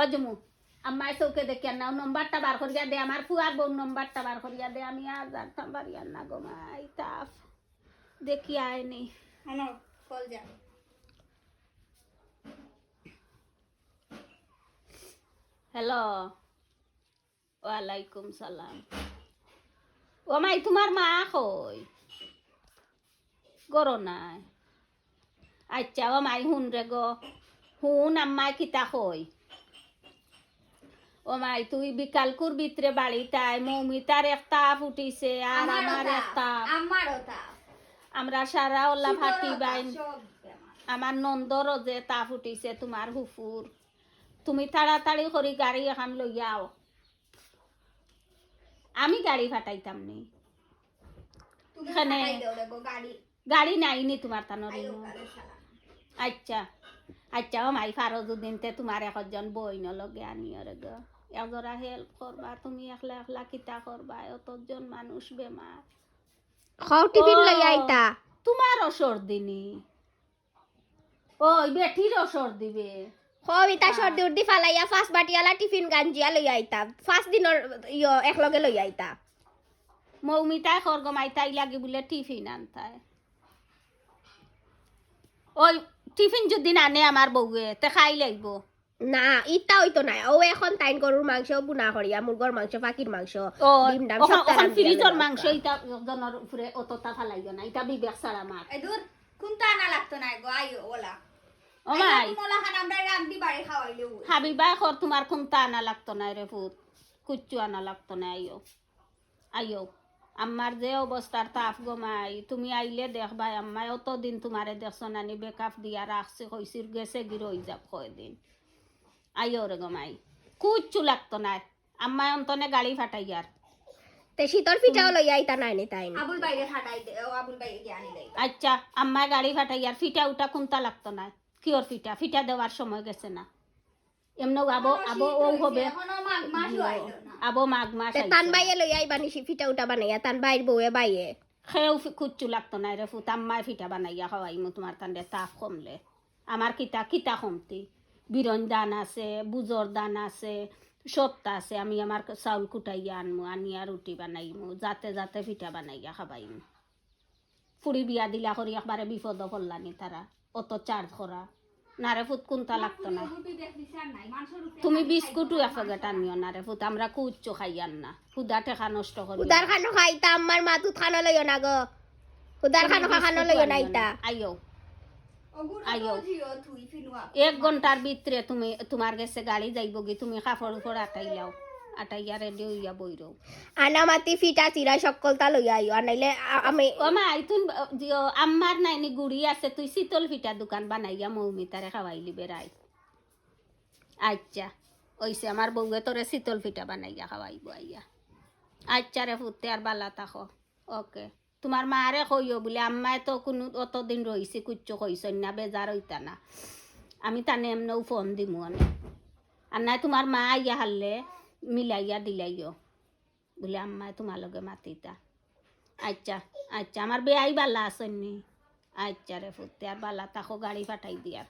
অজমু। আমার চৌকে দেখি না নম্বরটা বার করিয়া দে আমার ফুয়ার বউ নম্বরটা বার করিয়া দে আমি আর জানতাম পারি আর না গো মাই তাপ দেখি আয়নি কল যা। হ্যালো ওয়ালাইকুম সালাম। ও মাই তোমার মা কই? গরো নাই। আচ্ছা ও মাই হুন রে গো। হুন আম্মাই কিতা কই? ও মাই তুই বিকালকুর ভিতরে বাড়িটায় মৌমিতার একটা ফুটিছে আর আমার একটা আমার সারা ওল্লা ফাটি বাইন সব আমার নন্দরও যে তা ফুটিছে তোমার হুফুর। তুমি তাড়াতাড়ি করে গাড়ি এখন লইয়াও আমি গাড়ি ফাটাইতাম নি। এখানে- গাড়ি। গাড়ি নাইনি তোমার তানোর। আচ্ছা আচ্ছা ও মাই ফারো দুদিনতে তোমার একজন বইন লগে আনিও রে গো। এজরা হেল্প করবা তুমি একলা একলা কিতা করবা অতজন মানুষ বেমার। খাও টিফিন। লই আইতা। তোমার অসর দিনি। ওই বেঠির অসর দিবে। খাও ইতা সর্দি উর্দি ফালাইয়া ফার্স্ট বাটিয়ালা টিফিন গাঞ্জিয়া লই আইতা। ফার্স্ট দিনৰ ইয় একলগে লই আইতা। মৌমিতাই খরগমাই তাই লাগে বলে টিফিন আনতায় ওই টিফিন যদি আনে আমার বউয়ে তে খাই লাগব। না ইতা হইতো নাই। ও এখন টাইন গরুর মাংস বুনা করিয়া মুরগর মাংস পাখির মাংস ডিম ডাম ফ্রিজর মাংস ইটা জনের উপরে অতটা ফালাইও না এটা বিবেক ছাড়া মার এই দূর কোনটা আনা লাগতো না গো? আইও ওলা। ও মাই। খান আমরা রান্দি বাড়ি খাওয়াইলেও হাবিবাই খর তোমার কোনটা আনা লাগতো না রে ফুট কুচ্চু আনা লাগতো না আইও। আইও আমার যে অবস্থার তাপ গমাই তুমি আইলে দেখবাই আম্মাই অতদিন তোমারে দেখছ নানি বেকাপ দিয়া রাখছে কইছির গেছে গিরই যাব কয়দিন। আইও রে গমাই কুচ্চু লাগতো না আম্মাই অন্তনে গাড়ি ফাটাই আর তে শীতল পিঠাও লই আইতা নাই নি তাই আবুল বাইরে ফাটাই দে ও আবুল বাইরে গিয়ে আনি আচ্ছা আম্মাই গাড়ি ফাটাই আর ফিটা উটা কোনটা লাগতো না কিওর ফিটা ফিটা দেওয়ার সময় গেছে না এমন আবো আবো ও হবে আবো মাঘ মাস তান বাইয়ে লই আইবা নিছি পিঠা উঠা বানাইয়া তান বাইর বউয়ে বাইয়ে খেয়েও ফি- কুচ্চু লাগতো না রে ফুট আম্মাই ফিটা বানাইয়া খাওয়াই মো তোমার তান্ডে তাপ কমলে আমার কিতা কিতা কমতি বিরন দান আছে বুজর দান আছে সত্তা আছে আমি আমার চাউল কুটাইয়া আনমু আনিয়া রুটি বানাইমু যাতে যাতে পিঠা বানাইয়া খাবাইমু। ফুড়ি বিয়া দিলা করি একবারে বিপদ পড়লানি তারা অত চার্জ করা না রে ফুট কোনটা লাগতো না। তুমি বিস্কুটও এক প্যাকেট আনিও না রে ফুট আমরা কুচ্চু খাইয়ান না খুদা টেকা নষ্ট করি। উদার খানো খাইতা আমার মা দুধ খানো লইও না গো। খানো খানো লইও না। ইতা আইও এক ঘণ্টার ভিতরে তুমি তোমার কাছে গাড়ি যাইব কি তুমি কাপড় উপর আটাইলাও আটাইয়া রেডি হইয়া বইরও আনা মাতি ফিটা চিরা সকলতা লইয়া আইও আর নাইলে আমি ও মা তুই আমার নাইনি গুড়ি আছে তুই শীতল ফিটা দোকান বানাইয়া মৌমিতারে খাওয়াইলি বেড়াই আচ্ছা ওইসে আমার বউয়ে তোরে শীতল ফিটা বানাইয়া খাওয়াইব আইয়া। আচ্ছা রে ফুটতে আর বালা থাকো ওকে তোমার মারে কইও বলে আম্মায় তো কোনো অতদিন রইছে কুচ্চু কইসন না বেজার হইতা না। আমি তানে এমনও ফোন দিমু আমি আর নাই তোমার মা আইয়া হারলে মিলাইয়া দিলাইও। বলে আম্মায় তোমার লগে মাতিতা। আচ্ছা আচ্ছা আমার বেয়াই বালা আসেননি আচ্ছা রে ফুটতে আর বালা তাকো গাড়ি পাঠাই দিয়ার